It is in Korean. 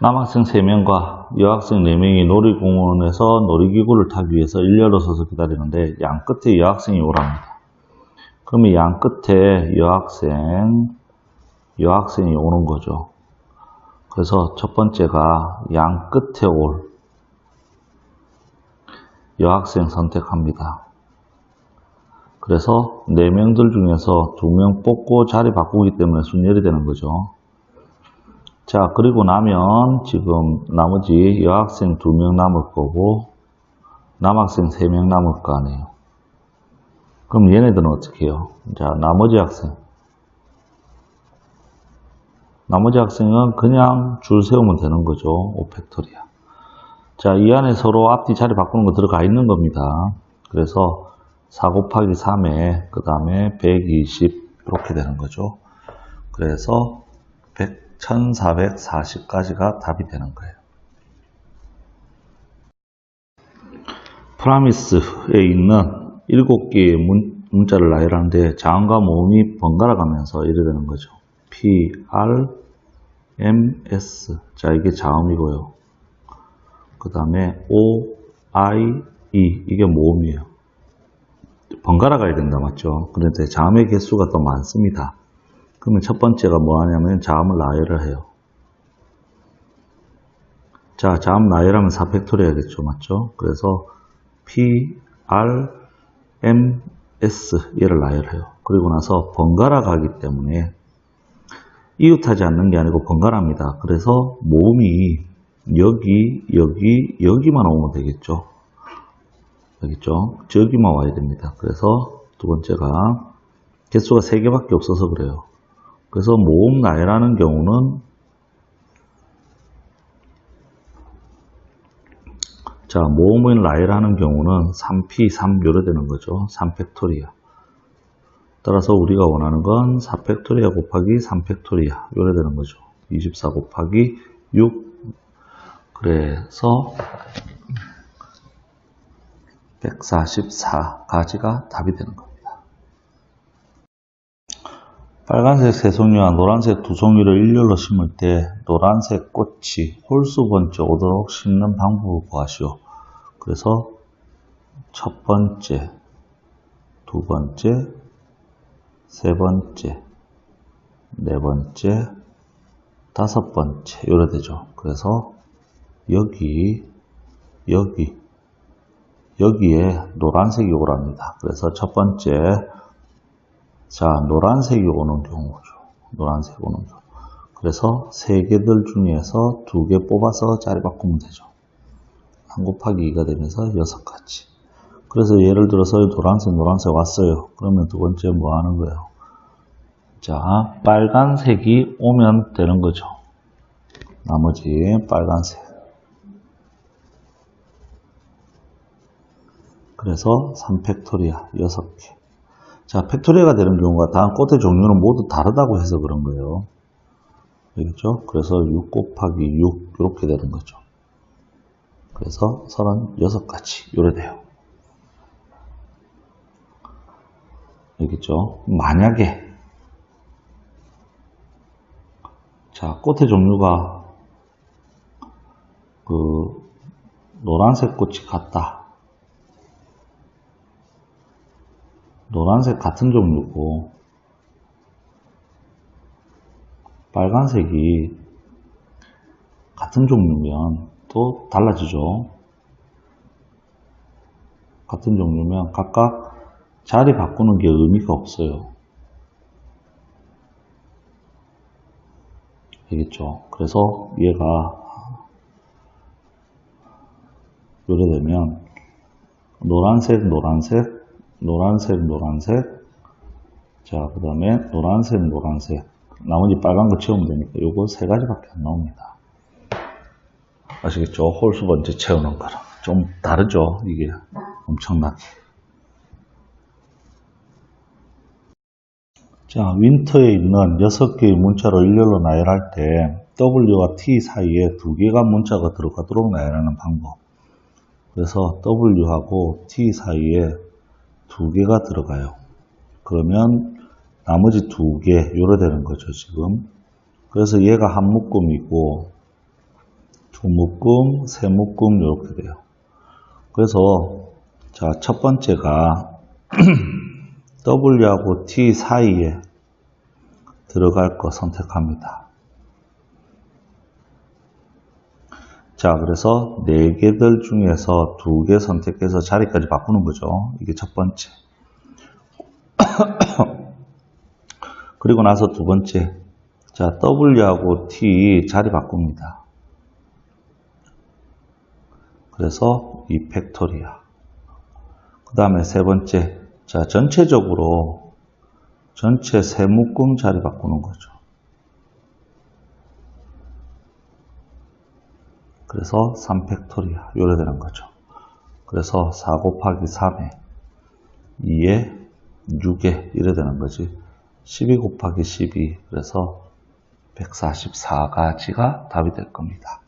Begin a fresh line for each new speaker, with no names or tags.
남학생 3명과 여학생 4명이 놀이공원에서 놀이기구를 타기 위해서 일렬로 서서 기다리는데 양 끝에 여학생이 오랍니다. 그러면 양 끝에 여학생, 여학생이 오는 거죠. 그래서 첫 번째가 양 끝에 올 여학생 선택합니다. 그래서 4명들 중에서 2명 뽑고 자리 바꾸기 때문에 순열이 되는 거죠. 자, 그리고 나면 지금 나머지 여학생 두 명 남을 거고 남학생 세 명 남을 거 아니에요. 그럼 얘네들은 어떻게 해요? 자, 나머지 학생. 나머지 학생은 그냥 줄 세우면 되는 거죠. 오팩토리야 자, 이 안에 서로 앞뒤 자리 바꾸는 거 들어가 있는 겁니다. 그래서 4 곱하기 3에 그 다음에 120 이렇게 되는 거죠. 그래서 100 1440까지가 답이 되는 거예요. 프라미스에 있는 7개의 문, 자를 나열하는데 자음과 모음이 번갈아 가면서 이래 되는 거죠. P, R, M, S. 자, 이게 자음이고요. 그 다음에 O, I, E. 이게 모음이에요. 번갈아 가야 된다, 맞죠? 그런데 자음의 개수가 더 많습니다. 그러면 첫 번째가 뭐 하냐면 자음을 나열을 해요. 자, 자음 나열하면 4팩토리야겠죠. 맞죠? 그래서 P, R, M, S 얘를 나열해요. 그리고 나서 번갈아 가기 때문에 이웃하지 않는 게 아니고 번갈아합니다. 그래서 모음이 여기, 여기, 여기만 오면 되겠죠. 되겠죠? 저기만 와야 됩니다. 그래서 두 번째가 개수가 3개밖에 없어서 그래요. 그래서 모음 나해라는 경우는 자 모음인 라이라는 경우는 3p, 3 요래 되는 거죠. 3팩토리아 따라서 우리가 원하는 건 4팩토리아 곱하기 3팩토리아 요래 되는 거죠. 24 곱하기 6 그래서 144가지가 답이 되는 거예요. 빨간색 세송이와 노란색 두송이를 일렬로 심을 때 노란색 꽃이 홀수 번째 오도록 심는 방법을 구하시오. 그래서 첫 번째, 두 번째, 세 번째, 네 번째, 다섯 번째 요래 되죠. 그래서 여기, 여기, 여기에 노란색이 오랍니다. 그래서 첫 번째 자, 노란색이 오는 경우죠. 노란색 오는 경우. 그래서 세 개들 중에서 두 개 뽑아서 자리 바꾸면 되죠. 한 곱하기 2가 되면서 여섯 가지. 그래서 예를 들어서 노란색, 노란색 왔어요. 그러면 두 번째 뭐 하는 거예요? 자, 빨간색이 오면 되는 거죠. 나머지 빨간색. 그래서 3팩토리아 6개. 자, 팩토리가 되는 경우가 다음 꽃의 종류는 모두 다르다고 해서 그런 거예요. 알겠죠? 그래서 6 곱하기 6 이렇게 되는 거죠. 그래서 36가지 요래 돼요. 알겠죠? 만약에 자, 꽃의 종류가 그 노란색 꽃이 같다. 노란색 같은 종류고 빨간색이 같은 종류면 또 달라지죠. 같은 종류면 각각 자리 바꾸는 게 의미가 없어요. 알겠죠 그래서 얘가 요래 되면 노란색, 노란색, 노란색, 노란색. 자, 그 다음에 노란색, 노란색. 나머지 빨간 거 채우면 되니까 요거 세 가지밖에 안 나옵니다. 아시겠죠? 홀수 번째 채우는 거랑 좀 다르죠? 이게 엄청나게. 자, 윈터에 있는 6개의 문자로 일렬로 나열할 때 W와 T 사이에 두 개가 문자가 들어가도록 나열하는 방법. 그래서 W하고 T 사이에 두 개가 들어가요. 그러면 나머지 두 개, 요래 되는 거죠, 지금. 그래서 얘가 한 묶음이고, 두 묶음, 세 묶음, 요렇게 돼요. 그래서, 자, 첫 번째가 W하고 T 사이에 들어갈 거 선택합니다. 자, 그래서 네 개들 중에서 두 개 선택해서 자리까지 바꾸는 거죠. 이게 첫 번째. 그리고 나서 두 번째. 자, W하고 T 자리 바꿉니다. 그래서 이 팩토리아. 그 다음에 세 번째. 자, 전체적으로 전체 세 묶음 자리 바꾸는 거죠. 그래서 3팩토리아 요래 되는 거죠. 그래서 4 곱하기 3에 2에 6에 이래 되는 거지. 12 곱하기 12 그래서 144가지가 답이 될 겁니다.